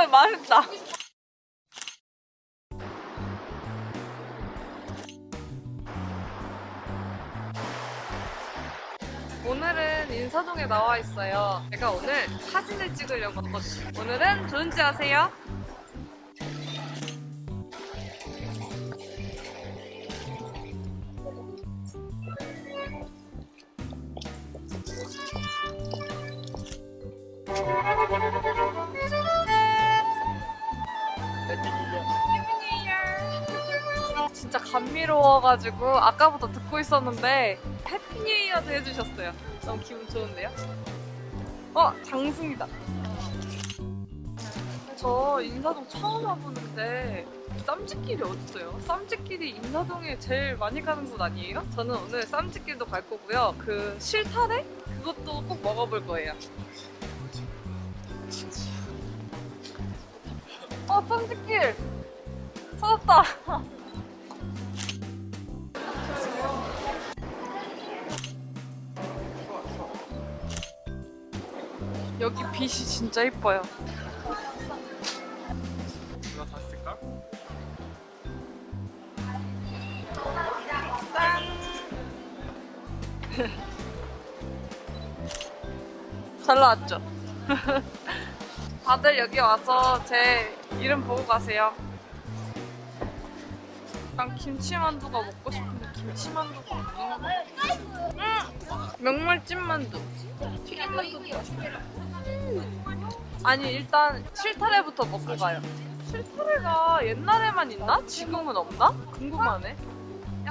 먹으면 맛있다. 오늘은 인사동에 나와 있어요. 제가 오늘 사진을 찍으려고 왔거든요. 오늘은 좋은지 아세요? 진짜 감미로워가지고 아까부터 듣고 있었는데 해피 뉴 이어도 해주셨어요. 너무 기분 좋은데요? 어 장승이다. 저 인사동 처음 와보는데 쌈짓길이 어딨어요? 쌈짓길이 인사동에 제일 많이 가는 곳 아니에요? 저는 오늘 쌈짓길도 갈 거고요. 그 실타래? 그것도 꼭 먹어볼 거예요. 어 쌈짓길 찾았다. 여기 빛이 진짜 이뻐요. 누가 다 쓸까? 짠! 잘 나왔죠? 다들 여기 와서 제 이름 보고 가세요. 난 김치만두가 먹고 싶은데 김치만두가 없는 음! 명물찜만두. 튀김만두. 아니 일단 실타래부터 먹고 가요. 실타래가 옛날에만 있나? 지금은 없나? 궁금하네.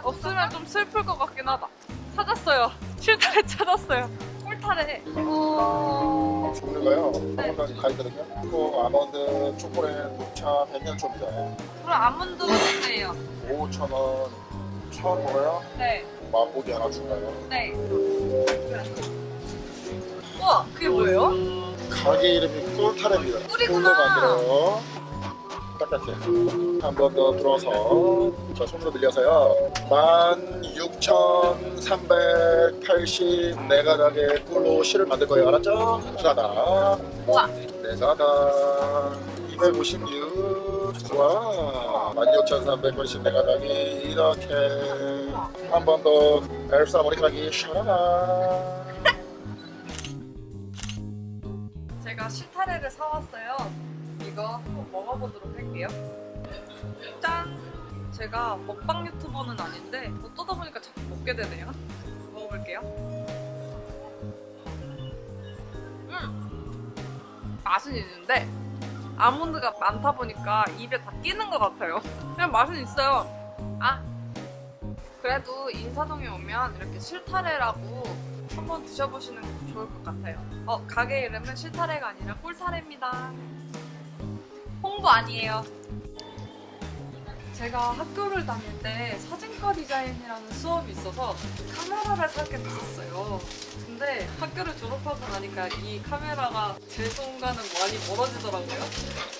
없으면 좀 슬플 것 같긴 하다. 찾았어요. 실타래 찾았어요. 꿀타래. 오. 종류가요. 한 가지 가이드는요. 또 아몬드, 초콜릿, 녹차, 백년초입니다. 그럼 아몬드 어때요? 5,000원 처음 먹어요. 네. 맛보기 하나 줄까요? 네. 우와, 그게 뭐예요? 가게 이름이 꿀타래입니다. 꿀이구나. 꿀로 만들어요. 딱딱해. 한번 더 들어서 자 손으로 늘려서요. 16,380 내가닥의 꿀로 실을 만들 거예요. 알았죠? 가다. 우와. 내가닥 256. 와. 16,380 내가닥이 이렇게 한 번 더 엘사 머리카락이 샤라라. 제가 실타래를 사왔어요. 이거 한번 먹어보도록 할게요. 짠! 제가 먹방 유튜버는 아닌데 어쩌다 보니까 자꾸 먹게 되네요. 먹어볼게요. 음! 맛은 있는데 아몬드가 많다 보니까 입에 다 끼는 것 같아요. 그냥 맛은 있어요. 아! 그래도 인사동에 오면 이렇게 실타래라고 한번 드셔보시는 것도 좋을 것 같아요. 어, 가게 이름은 실타래가 아니라 꿀타래입니다. 홍보 아니에요. 제가 학교를 다닐 때 사진과 디자인이라는 수업이 있어서 카메라를 사게 됐었어요. 근데 학교를 졸업하고 나니까 이 카메라가 제 손과는 많이 멀어지더라고요.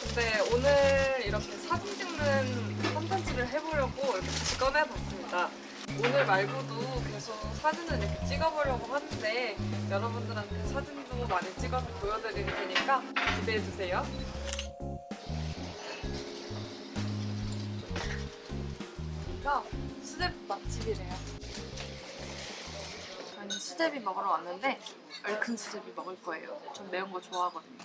근데 오늘 이렇게 사진 찍는 컨텐츠를 해보려고 이렇게 다시 꺼내봤습니다. 오늘 말고도 계속 사진을 이렇게 찍어보려고 하는데 여러분들한테 사진도 많이 찍어서 보여드릴 테니까 기대해주세요. 여기가 수제비 맛집이래요. 저희는 수제비 먹으러 왔는데 얼큰 수제비 먹을 거예요. 전 매운 거 좋아하거든요.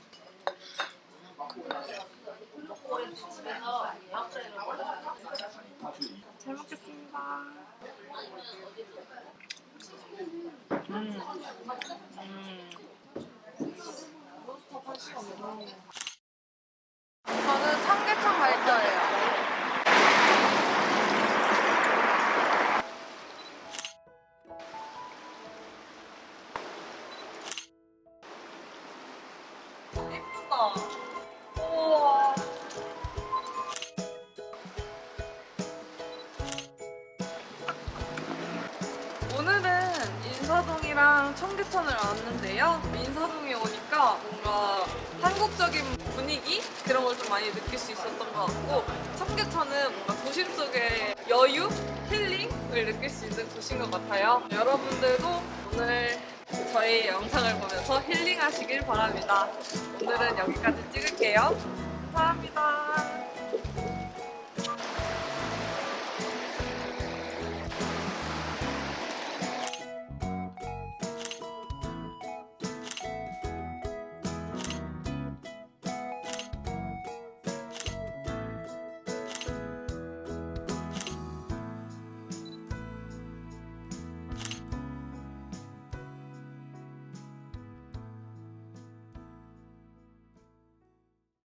잘 먹겠습니다. 음. 음. 저 오늘은 인사동이랑 청계천을 왔는데요. 인사동에 오니까 뭔가 한국적인 분위기 그런 걸 좀 많이 느낄 수 있었던 것 같고 청계천은 뭔가 도심 속의 여유, 힐링을 느낄 수 있는 곳인 것 같아요. 여러분들도 오늘 저희 영상을 보면서 힐링하시길 바랍니다. 오늘은 여기까지 찍을게요. 감사합니다.